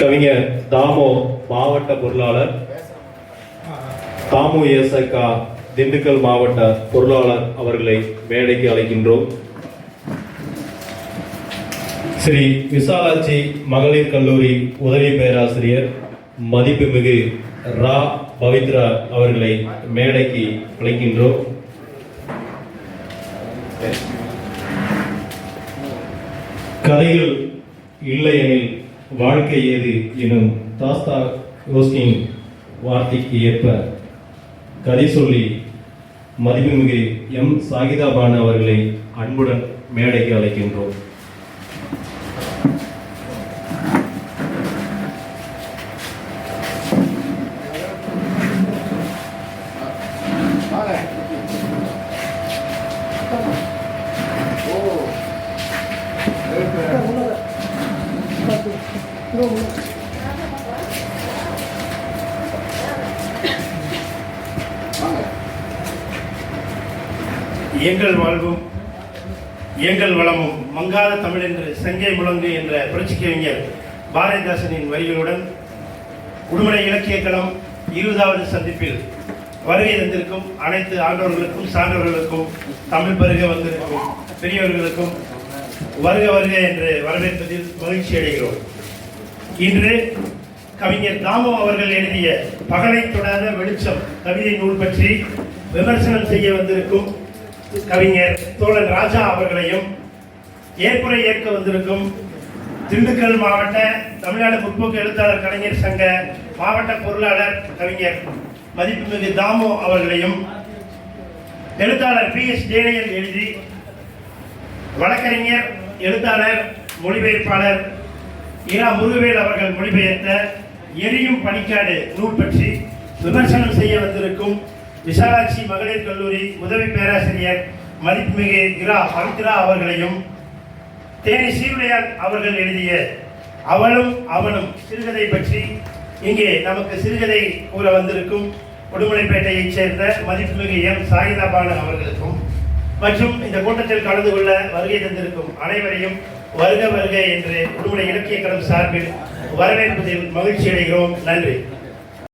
கவிஞர் தாமோ மாவட்ட பொருளாளர் தாமோ ஏசக்கா திண்டுக்கல் மாவட்ட பொருளாளர் அவர்களை மேடைக்கு அழைக்கின்றோம். ஸ்ரீ விசாலாட்சி மகளிர் கல்லூரி உதவி பேராசிரியர் மதிப்புமிகு ரா. பவித்ரா அவர்களை மேடைக்கு அழைக்கின்றோம். கதைகள் இல்லையெனில் வாழ்க்கை ஏது எனும் தாஸ்தா யோஸ்கின் வார்த்தைக்கு ஏற்ப கதை சொல்லி மதிப்புமிகு எம் சாகிதாபான் அவர்களை அன்புடன் மேடைக்கு அழைக்கின்றோம். எங்கள் வாழ்வும் எங்கள் வளமும் மங்காத தமிழ் என்று செங்கை முழங்கு என்ற புரட்சி கவிஞர் பாரதிதாசனின் வரிகளுடன் உடுமலை இலக்கிய களம் இருபதாவது சந்திப்பில் வருகை தந்திருக்கும் அனைத்து ஆண்டவர்களுக்கும் சான்றவர்களுக்கும் தமிழ் பருக வந்திருக்கும் பெரியவர்களுக்கும் வருக வருக என்று வரவேற்பதில் மகிழ்ச்சி அடைகிறோம். இன்று கவிஞர் தாமம் அவர்கள் எழுதிய பகலை தொடாத வெளிச்சம் கவிதை நூல் பற்றி விமர்சனம் செய்ய வந்திருக்கும் கவிஞர் தோழன் ராஜா அவர்களையும் ஏற்புரை ஏற்க வந்திருக்கும் திண்டுக்கல் மாவட்ட தமிழ்நாடு முற்போக்கு எழுத்தாளர் கலைஞர் சங்க மாவட்ட பொருளாளர் கவிஞர் மதிப்புமிகு தாமோ அவர்களையும் எழுத்தாளர் பி எஸ் டேனியல் எழுதி வழக்கறிஞர் எழுத்தாளர் மொழிபெயர்ப்பாளர் இரா முருகவேல் அவர்கள் மொழிபெயர்த்த எரியும் பணிக்காடு நூல் பற்றி விமர்சனம் செய்ய வந்திருக்கும் விசாலாட்சி மகளிர் கல்லூரி உதவி பேராசிரியர் மதிப்புமிகு இரா பவித்ரா அவர்களையும் தேனி சீவலையான் அவர்கள் எழுதிய அவளும் அவனும் சிறுகதை பற்றி இங்கே நமக்கு சிறுகதை கூற வந்திருக்கும் உடுமலைப்பேட்டையைச் சேர்ந்த மதிப்புமிகு எம். சாயிதாபானு அவர்களுக்கும் மற்றும் இந்த கூட்டத்தில் கலந்து கொள்ள வருகை தந்திருக்கும் அனைவரையும் வருக வருக என்று உங்களுடைய இலக்கிய கடன் சார்பில் வரவேற்பதில் மகிழ்ச்சி அடைகிறோம் நன்றி.